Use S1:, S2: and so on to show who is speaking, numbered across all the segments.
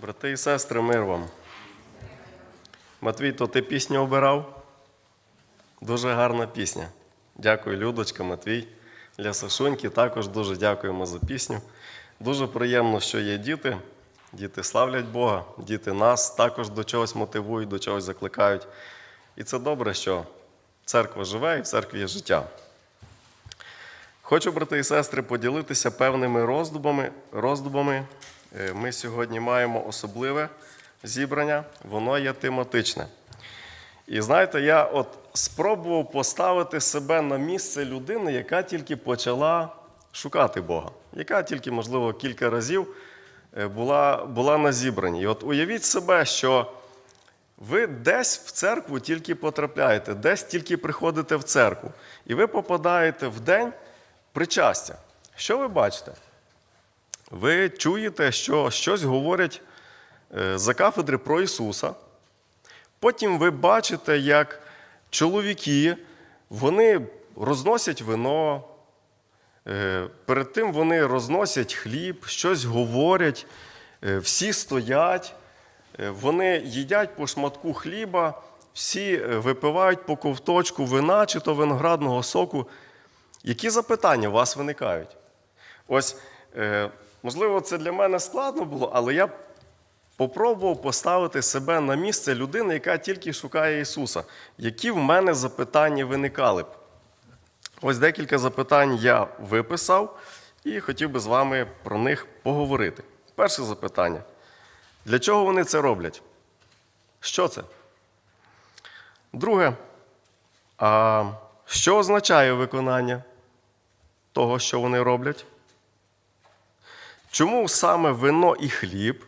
S1: Брати і сестри, мир вам. Матвій, то ти пісню обирав? Дуже гарна пісня. Дякую, Людочка, Матвій. Для Сашуньки також дуже дякуємо за пісню. Дуже приємно, що є діти. Діти славлять Бога, діти нас також до чогось мотивують, до чогось закликають. І це добре, що церква живе і в церкві є життя. Хочу, брати і сестри, поділитися певними роздумами. роздумами. Е, Ми сьогодні маємо особливе зібрання, воно є тематичне. І знаєте, я от спробував поставити себе на місце людини, яка тільки почала шукати Бога, яка тільки, можливо, кілька разів е, була, була на зібранні. І от уявіть себе, що ви десь в церкву тільки потрапляєте, десь тільки приходите в церкву, і ви попадаєте в день причастя. Що ви бачите? Ви чуєте, що щось говорять е, за кафедри про Ісуса. Потім ви бачите, як чоловіки вони розносять вино, е, перед тим вони розносять хліб, щось говорять, е, всі стоять, вони їдять по шматку хліба, всі випивають по ковточку вина чи то виноградного соку. Які запитання у вас виникають? Ось, можливо, це для мене складно було, але я попробував поставити себе на місце людини, яка тільки шукає Ісуса. Які в мене запитання виникали б? Ось декілька запитань я виписав і хотів би з вами про них поговорити. Перше запитання: для чого вони це роблять? Що це? Друге, а що означає виконання того, що вони роблять? Чому саме вино і хліб?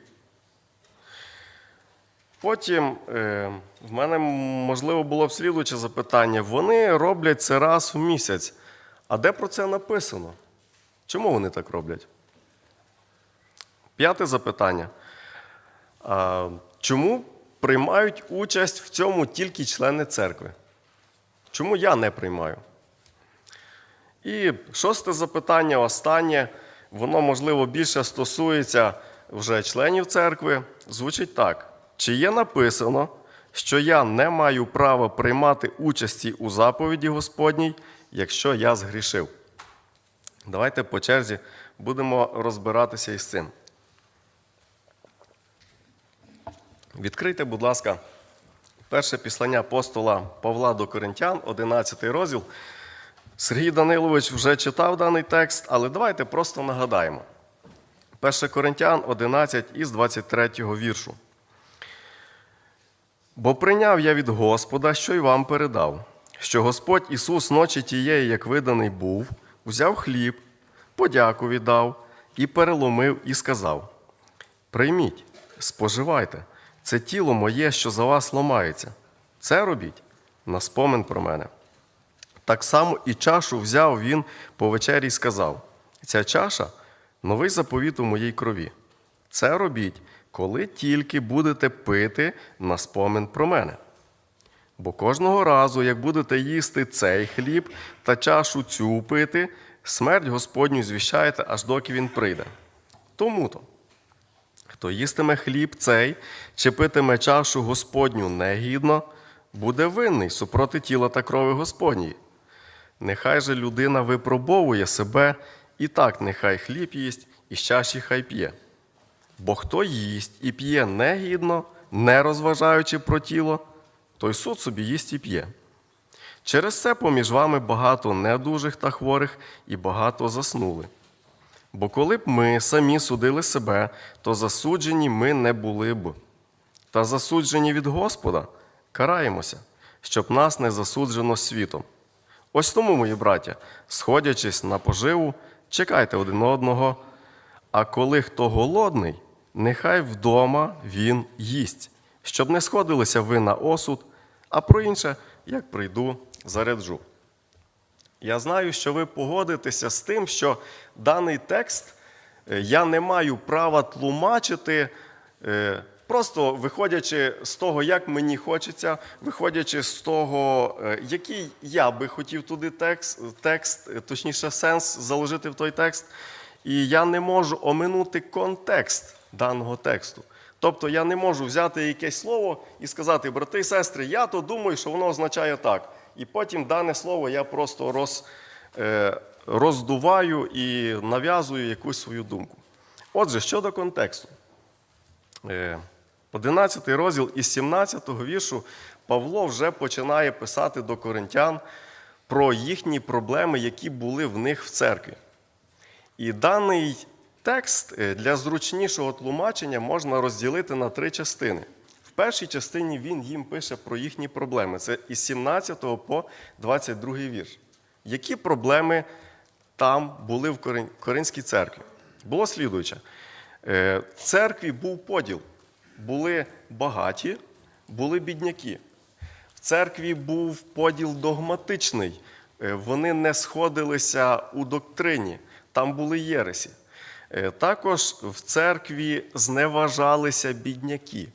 S1: Потім е, в мене, можливо, було б слідуюче запитання. Вони роблять це раз в місяць. А де про це написано? Чому вони так роблять? П'яте запитання. Чому приймають участь в цьому тільки члени церкви? Чому я не приймаю? І шосте запитання, останнє, воно, можливо, більше стосується вже членів церкви. Звучить так: чи є написано, що я не маю права приймати участі у заповіді Господній, якщо я згрішив? Давайте по черзі будемо розбиратися із цим. Відкрийте, будь ласка, перше післання апостола Павла до Коринтян, 11 розділ. Сергій Данилович вже читав даний текст, але давайте просто нагадаємо. 1 Коринтян 11 із 23 віршу. Бо прийняв я від Господа, що й вам передав, що Господь Ісус ночі тієї, як виданий був, взяв хліб, подяку віддав і переломив, і сказав: Прийміть, споживайте, це тіло моє, що за вас ламається. Це робіть на спомин про мене. Так само і чашу взяв він по вечері і сказав: Ця чаша новий заповіт у моїй крові. Це робіть, коли тільки будете пити на спомин про мене. Бо кожного разу, як будете їсти цей хліб та чашу цю пити, смерть Господню звіщаєте, аж доки він прийде. Тому то, хто їстиме хліб цей чи питиме чашу Господню негідно, буде винний супроти тіла та крови Господньої. Нехай же людина випробовує себе, і так нехай хліб їсть, і з чаші хай п'є. Бо хто їсть і п'є негідно, не розважаючи про тіло, той суд собі їсть і п'є. Через це поміж вами багато недужих та хворих і багато заснули. Бо коли б ми самі судили себе, то засуджені ми не були б. Та засуджені від Господа караємося, щоб нас не засуджено світом. Ось тому, мої браття, сходячись на поживу, чекайте один одного, а коли хто голодний, нехай вдома він їсть, щоб не сходилися ви на осуд, а про інше, як прийду, заряджу. Я знаю, що ви погодитеся з тим, що даний текст е, я не маю права тлумачити, е, просто виходячи з того, як мені хочеться, виходячи з того, е, який я би хотів туди текст, текст, е, точніше, сенс заложити в той текст. І я не можу оминути контекст даного тексту. Тобто я не можу взяти якесь слово і сказати, брати і сестри, я то думаю, що воно означає так. І потім дане слово я просто роз, е, роздуваю і нав'язую якусь свою думку. Отже, щодо контексту. Е, 11 розділ із 17 віршу Павло вже починає писати до коринтян про їхні проблеми, які були в них в церкві. І даний текст е, для зручнішого тлумачення можна розділити на три частини. В першій частині він їм пише про їхні проблеми. Це із 17 по 22 вірш. Які проблеми там були в Коринській церкві? Було слідуюче. Е, В церкві був поділ. Були багаті, були бідняки. В церкві був поділ догматичний. Е, Вони не сходилися у доктрині, там були єресі. Е, Також в церкві зневажалися бідняки.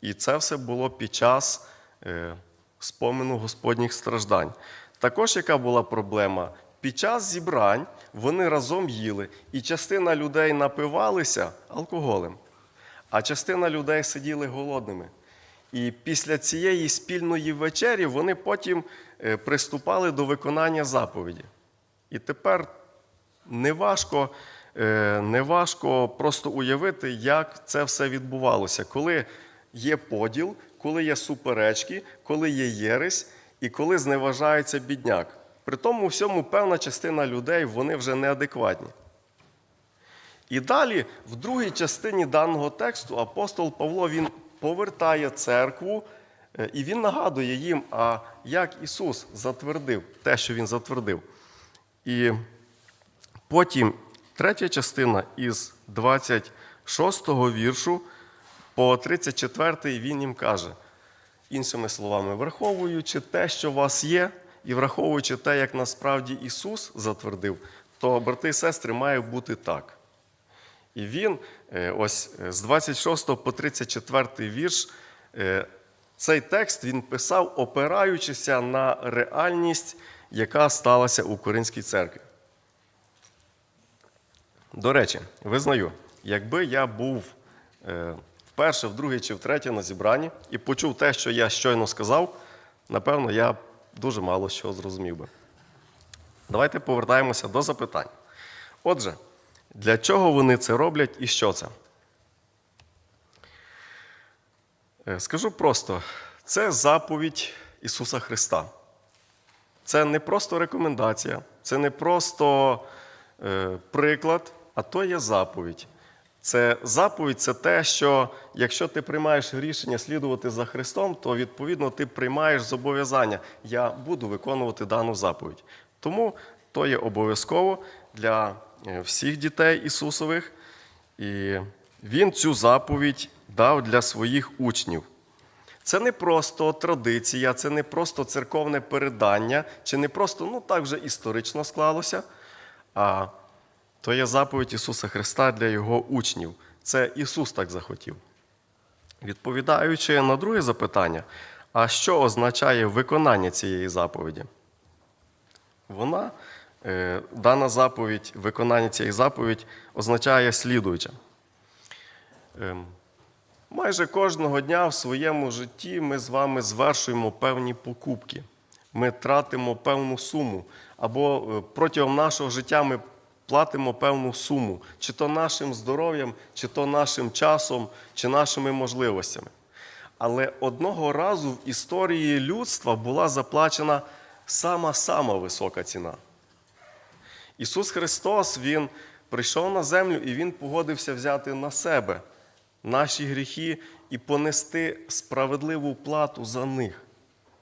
S1: І це все було під час е, спомину Господніх страждань. Також яка була проблема? Під час зібрань вони разом їли, і частина людей напивалися алкоголем, а частина людей сиділи голодними. І після цієї спільної вечері вони потім е, приступали до виконання заповіді. І тепер неважко, е, неважко просто уявити, як це все відбувалося, коли є поділ, коли є суперечки, коли є єресь і коли зневажається бідняк. При тому всьому певна частина людей вони вже неадекватні. І далі, в другій частині даного тексту, апостол Павло він повертає церкву е, і він нагадує їм, а як Ісус затвердив те, що Він затвердив. І потім третя частина із 26 віршу по 34 й він їм каже, іншими словами, враховуючи те, що у вас є, і враховуючи те, як насправді Ісус затвердив, то, брати і сестри, має бути так. І він, е, ось е, з 26 по 34 вірш, е, цей текст він писав, опираючися на реальність, яка сталася у Коринській церкві. До речі, визнаю, якби я був вперше, вдруге чи втретє на зібранні і почув те, що я щойно сказав, напевно, я дуже мало що зрозумів би. Давайте повертаємося до запитань. Отже, для чого вони це роблять і що це? Е, Скажу просто: це заповідь Ісуса Христа. Це не просто рекомендація, це не просто е, приклад, а то є заповідь. Це заповідь це те, що якщо ти приймаєш рішення слідувати за Христом, то відповідно ти приймаєш зобов'язання. Я буду виконувати дану заповідь. Тому то є обов'язково для всіх дітей Ісусових. І Він цю заповідь дав для своїх учнів. Це не просто традиція, це не просто церковне передання, чи не просто, ну так вже історично склалося, а то є заповідь Ісуса Христа для Його учнів. Це Ісус так захотів. Відповідаючи на друге запитання, а що означає виконання цієї заповіді? Вона, е, дана заповідь, виконання цієї заповідь означає слідуюче. Ем, Майже кожного дня в своєму житті ми з вами звершуємо певні покупки. Ми тратимо певну суму, або е, протягом нашого життя ми платимо певну суму, чи то нашим здоров'ям, чи то нашим часом, чи нашими можливостями. Але одного разу в історії людства була заплачена сама-сама висока ціна. Ісус Христос Він прийшов на землю і Він погодився взяти на себе наші гріхи і понести справедливу плату за них.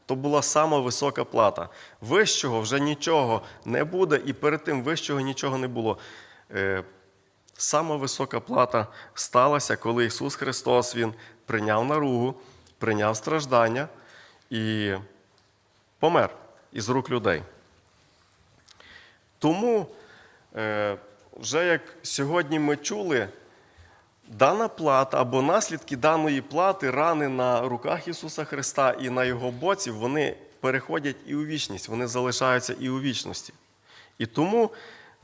S1: То була сама висока плата. Вищого вже нічого не буде, і перед тим вищого нічого не було. Е, Сама висока плата сталася, коли Ісус Христос Він прийняв наругу, прийняв страждання і помер із рук людей. Тому, е, вже як сьогодні ми чули, дана плата або наслідки даної плати, рани на руках Ісуса Христа і на Його боці, вони переходять і у вічність, вони залишаються і у вічності. І тому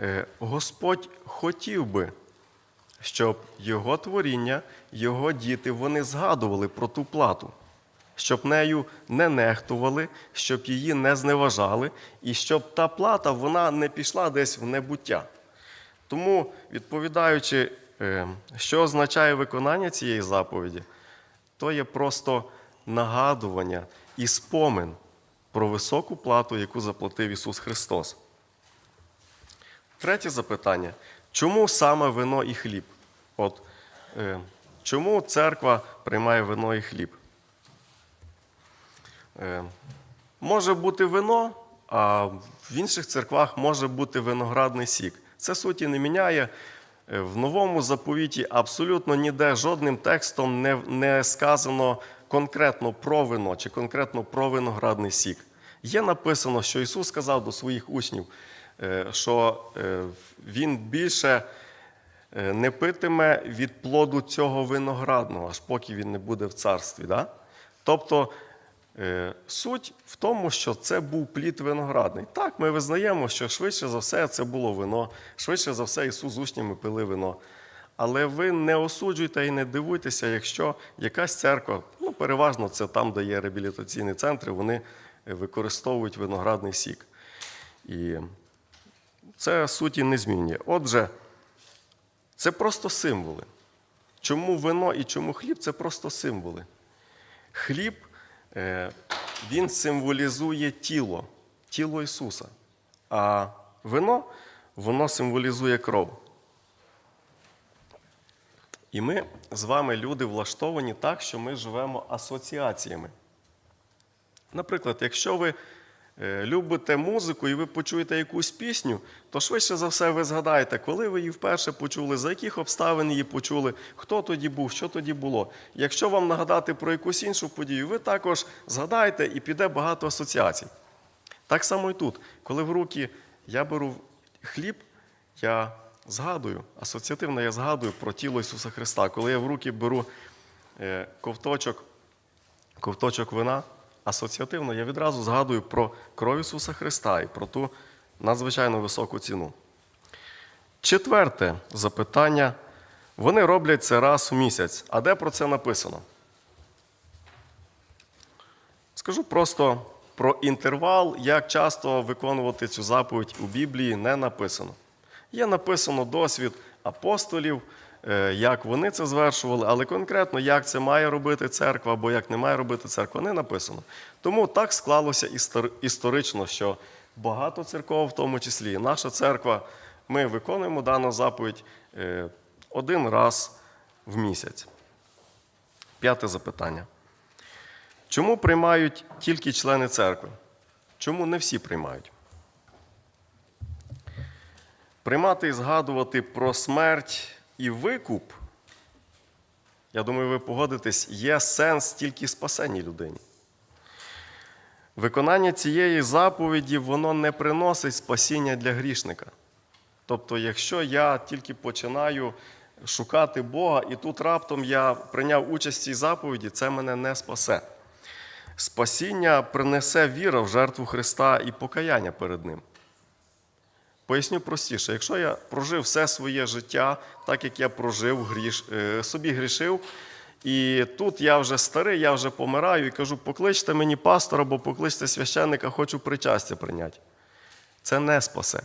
S1: е, Господь хотів би, щоб його творіння, його діти вони згадували про ту плату, щоб нею не нехтували, щоб її не зневажали, і щоб та плата вона не пішла десь в небуття. Тому, відповідаючи, е, що означає виконання цієї заповіді, то є просто нагадування і спомин про високу плату, яку заплатив Ісус Христос. Третє запитання: чому саме вино і хліб? От, е, чому церква приймає вино і хліб? Е, може бути вино, а в інших церквах може бути виноградний сік. Це суті не міняє. Е, В новому заповіті абсолютно ніде жодним текстом не, не сказано конкретно про вино чи конкретно про виноградний сік. Є написано, що Ісус сказав до своїх учнів, е, що Він більше не питиме від плоду цього виноградного, аж поки він не буде в царстві. Да? Тобто суть в тому, що це був плід виноградний. Так, ми визнаємо, що швидше за все це було вино, швидше за все Ісус з учнями пили вино. Але ви не осуджуйте і не дивуйтеся, якщо якась церква, ну переважно це там, де є реабілітаційні центри, вони е, використовують виноградний сік. І це суті не змінює. Отже, це просто символи. Чому вино і чому хліб це просто символи. Хліб е, він символізує тіло, тіло Ісуса. А вино воно символізує кров. І ми з вами, люди, влаштовані так, що ми живемо асоціаціями. Наприклад, якщо ви е, любите музику і ви почуєте якусь пісню, то швидше за все ви згадаєте, коли ви її вперше почули, за яких обставин її почули, хто тоді був, що тоді було. Якщо вам нагадати про якусь іншу подію, ви також згадаєте і піде багато асоціацій. Так само і тут. Коли в руки я беру хліб, я згадую, асоціативно я згадую про тіло Ісуса Христа. Коли я в руки беру е, ковточок, ковточок вина, асоціативно я відразу згадую про кров Ісуса Христа і про ту надзвичайно високу ціну. Четверте запитання. Вони роблять це раз в місяць. А де про це написано? Скажу просто про інтервал, як часто виконувати цю заповідь у Біблії не написано. Є написано досвід апостолів, як вони це звершували, але конкретно, як це має робити церква або як не має робити церква, не написано. Тому так склалося історично, що багато церков, в тому числі і наша церква, ми виконуємо дану заповідь е, один раз в місяць. П'яте запитання. Чому приймають тільки члени церкви? Чому не всі приймають? Приймати і згадувати про смерть і викуп, я думаю, ви погодитесь, є сенс тільки спасенній людині. Виконання цієї заповіді воно не приносить спасіння для грішника. Тобто, якщо я тільки починаю шукати Бога, і тут раптом я прийняв участь в цій заповіді, це мене не спасе. Спасіння принесе віра в жертву Христа і покаяння перед Ним. Поясню простіше, якщо я прожив все своє життя, так як я прожив, гріш, е, собі грішив, і тут я вже старий, я вже помираю і кажу, покличте мені пастора або покличте священника, хочу причастя прийняти. Це не спасе.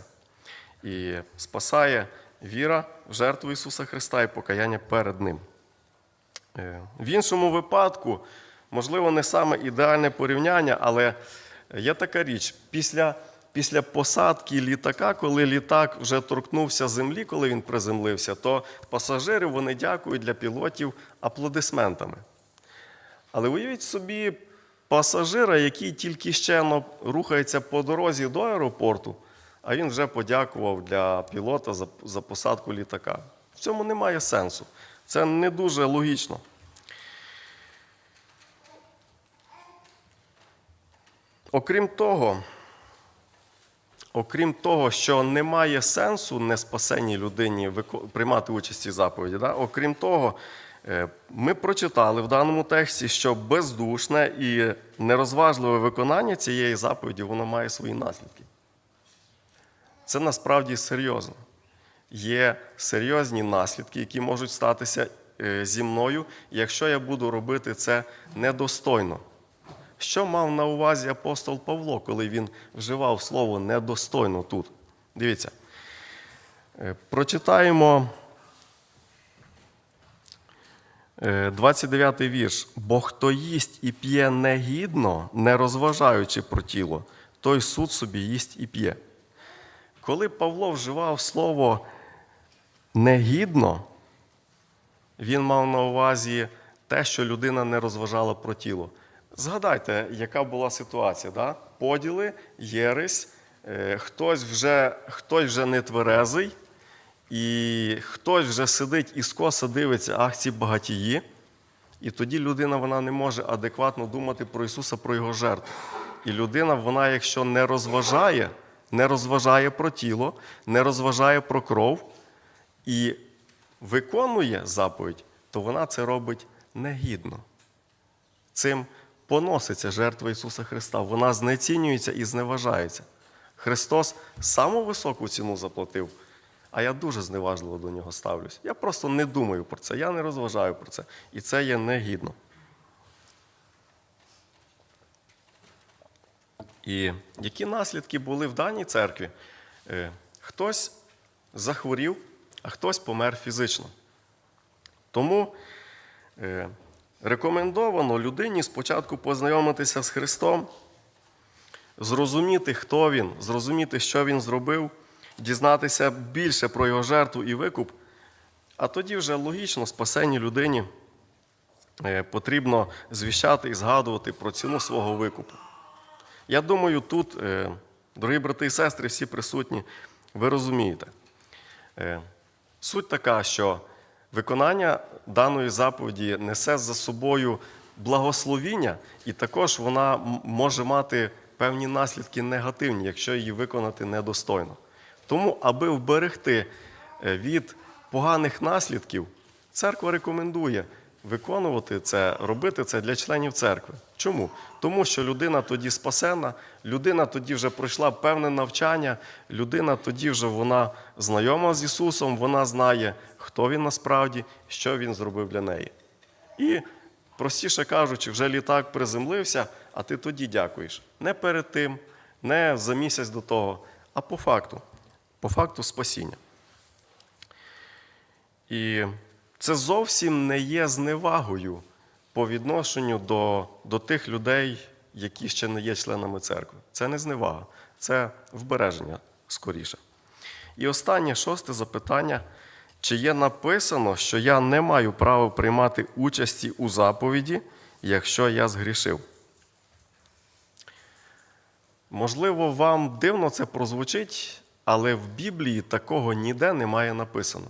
S1: І спасає віра в жертву Ісуса Христа і покаяння перед Ним. Е, В іншому випадку, можливо, не саме ідеальне порівняння, але є така річ. Після, після посадки літака, коли літак вже торкнувся землі, коли він приземлився, то пасажири вони дякують для пілотів аплодисментами. Але уявіть собі пасажира, який тільки ще рухається по дорозі до аеропорту, а він вже подякував для пілота за, посадку літака. В цьому немає сенсу. Це не дуже логічно. Окрім того, окрім того, що немає сенсу неспасенній людині приймати участь у заповіді, да? окрім того, е, ми прочитали в даному тексті, що бездушне і нерозважливе виконання цієї заповіді воно має свої наслідки. Це насправді серйозно. є серйозні наслідки, які можуть статися е, зі мною, якщо я буду робити це недостойно. Що мав на увазі апостол Павло, коли він вживав слово недостойно тут? Дивіться. Е, Прочитаємо е, 29 вірш. Бо хто їсть і п'є негідно, не розважаючи про тіло, той суд собі їсть і п'є. Коли Павло вживав слово негідно, він мав на увазі те, що людина не розважала про тіло. Згадайте, яка була ситуація. Да? Поділи, єресь, е, хтось вже, хтось вже не тверезий, і хтось вже сидить і скоса дивиться, ах, ці багатії. І тоді людина вона не може адекватно думати про Ісуса, про Його жертву. І людина, вона, якщо не розважає, не розважає про тіло, не розважає про кров і виконує заповідь, то вона це робить негідно. Цим поноситься жертва Ісуса Христа. Вона знецінюється і зневажається. Христос саму високу ціну заплатив, а я дуже зневажливо до нього ставлюсь. Я просто не думаю про це, я не розважаю про це. І це є негідно. І які наслідки були в даній церкві? Е, Хтось захворів, а хтось помер фізично. Тому е, рекомендовано людині спочатку познайомитися з Христом, зрозуміти, хто Він, зрозуміти, що Він зробив, дізнатися більше про його жертву і викуп, а тоді вже логічно спасенній людині е, потрібно звіщати і згадувати про ціну свого викупу. Я думаю, тут, е, дорогі брати і сестри, всі присутні, ви розумієте. Е, Суть така, що виконання даної заповіді несе за собою благословіння, і також вона може мати певні наслідки негативні, якщо її виконати недостойно. Тому, аби вберегти е, від поганих наслідків, церква рекомендує виконувати це, робити це для членів церкви. Чому? Тому що людина тоді спасена, людина тоді вже пройшла певне навчання, людина тоді вже вона знайома з Ісусом, вона знає, хто він насправді, що він зробив для неї. І, простіше кажучи, вже літак приземлився, а ти тоді дякуєш. Не перед тим, не за місяць до того, а по факту, по факту спасіння. І це зовсім не є зневагою по відношенню до, до тих людей, які ще не є членами церкви. Це не зневага, це вбереження скоріше. І останнє шосте запитання: чи є написано, що я не маю права приймати участі у заповіді, якщо я згрішив? Можливо, вам дивно це прозвучить, але в Біблії такого ніде немає написано.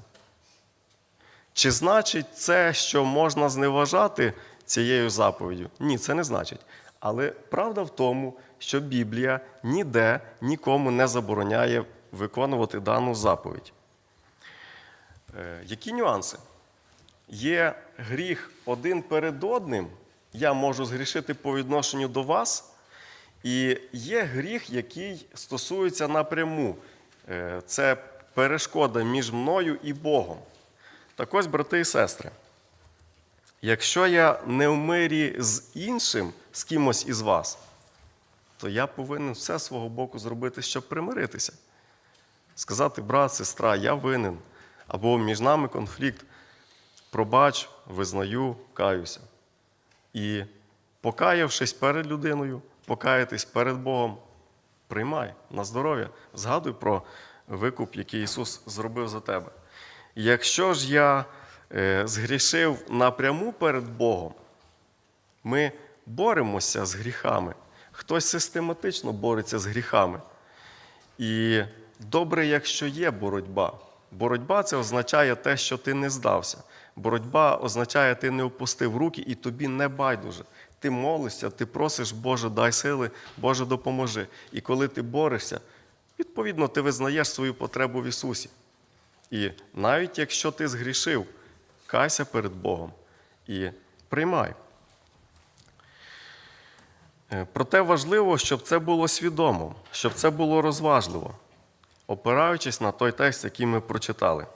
S1: Чи значить це, що можна зневажати цією заповіддю? Ні, це не значить. Але правда в тому, що Біблія ніде нікому не забороняє виконувати дану заповідь. Е, Які нюанси? Є гріх один перед одним, я можу згрішити по відношенню до вас, і є гріх, який стосується напряму. Е, Це перешкода між мною і Богом. Так ось, брати і сестри, якщо я не в мирі з іншим, з кимось із вас, то я повинен все свого боку зробити, щоб примиритися. Сказати, брат, сестра, я винен, або між нами конфлікт, пробач, визнаю, каюся. І покаявшись перед людиною, покаятись перед Богом, приймай на здоров'я, згадуй про викуп, який Ісус зробив за тебе. Якщо ж я е, згрішив напряму перед Богом, ми боремося з гріхами. Хтось систематично бореться з гріхами. І добре, якщо є боротьба. Боротьба це означає те, що ти не здався. Боротьба означає, ти не опустив руки і тобі не байдуже. Ти молишся, ти просиш, Боже, дай сили, Боже, допоможи. І коли ти борешся, відповідно, ти визнаєш свою потребу в Ісусі. І навіть якщо ти згрішив, кайся перед Богом і приймай. Е, Проте важливо, щоб це було свідомо, щоб це було розважливо. опираючись на той текст, який ми прочитали.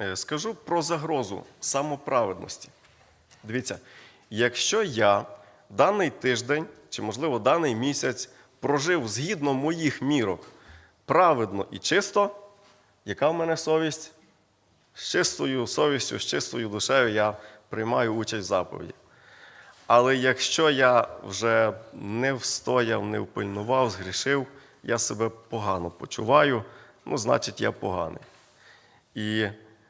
S1: Е, Скажу про загрозу самоправедності. Дивіться, якщо я даний тиждень, чи, можливо, даний місяць прожив згідно моїх мірок праведно і чисто, яка в мене совість? З чистою совістю, з чистою душею я приймаю участь в заповіді. Але якщо я вже не встояв, не впильнував, згрішив, я себе погано почуваю, ну, значить, я поганий. І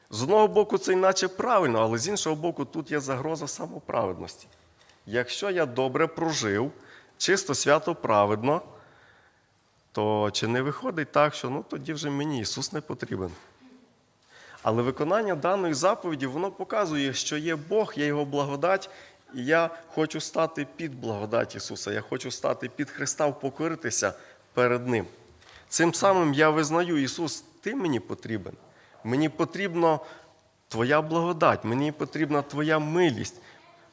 S1: з одного боку, це іначе правильно, але з іншого боку, тут є загроза самоправедності. Якщо я добре прожив, чисто свято праведно, то чи не виходить так, що ну, тоді вже мені Ісус не потрібен? Але виконання даної заповіді воно показує, що є Бог, є Його благодать, і я хочу стати під благодать Ісуса. Я хочу стати під Христа, покоритися перед Ним. Цим самим я визнаю, Ісус, Ти мені потрібен. Мені потрібна Твоя благодать, мені потрібна Твоя милість,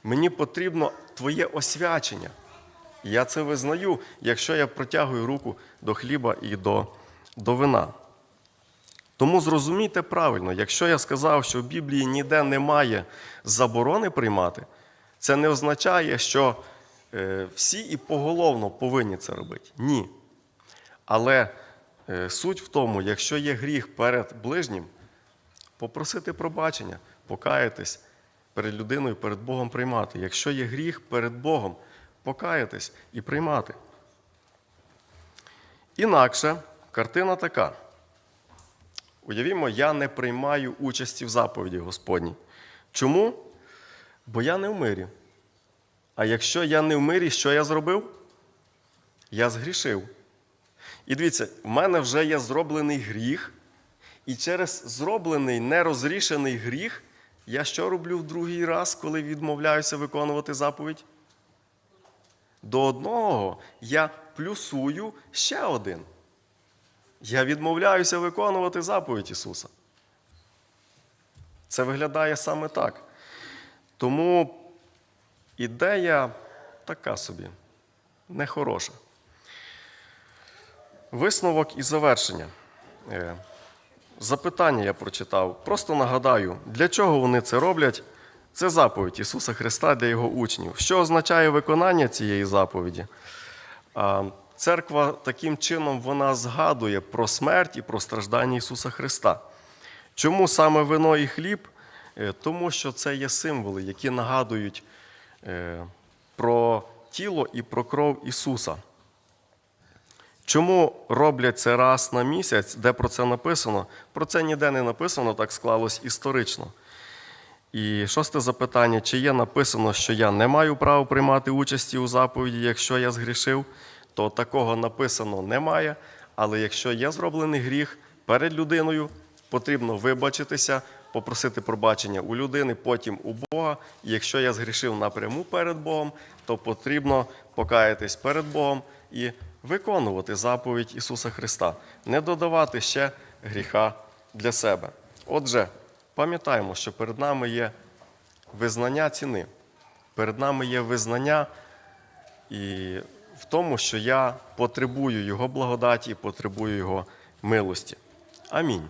S1: мені потрібно Твоє освячення. Я це визнаю, якщо я протягую руку до хліба і до, до вина. Тому зрозумійте правильно, якщо я сказав, що в Біблії ніде немає заборони приймати, це не означає, що е, всі і поголовно повинні це робити. Ні. Але е, суть в тому, якщо є гріх перед ближнім, попросити пробачення, покаятись перед людиною, перед Богом приймати. Якщо є гріх перед Богом, покаятись і приймати. Інакше картина така. Уявімо, я не приймаю участі в заповіді Господній. Чому? Бо я не в мирі. А якщо я не в мирі, що я зробив? Я згрішив. І дивіться, в мене вже є зроблений гріх, і через зроблений нерозрішений гріх я що роблю в другий раз, коли відмовляюся виконувати заповідь? До одного я плюсую ще один. Я відмовляюся виконувати заповідь Ісуса. Це виглядає саме так. Тому ідея така собі, нехороша. Висновок і завершення. Е, Запитання я прочитав. Просто нагадаю, для чого вони це роблять? Це заповідь Ісуса Христа для Його учнів. Що означає виконання цієї заповіді? Церква таким чином вона згадує про смерть і про страждання Ісуса Христа. Чому саме вино і хліб? Е, Тому що це є символи, які нагадують е, про тіло і про кров Ісуса. Чому роблять це раз на місяць, де про це написано? Про це ніде не написано, так склалось історично. І шосте запитання: чи є написано, що я не маю права приймати участі у заповіді, якщо я згрішив, то такого написано немає. Але якщо є зроблений гріх перед людиною, потрібно вибачитися, попросити пробачення у людини, потім у Бога. І якщо я згрішив напряму перед Богом, то потрібно покаятись перед Богом і виконувати заповідь Ісуса Христа, не додавати ще гріха для себе. Отже, пам'ятаємо, що перед нами є визнання ціни, перед нами є визнання і в тому, що я потребую Його благодаті, потребую Його милості. Амінь.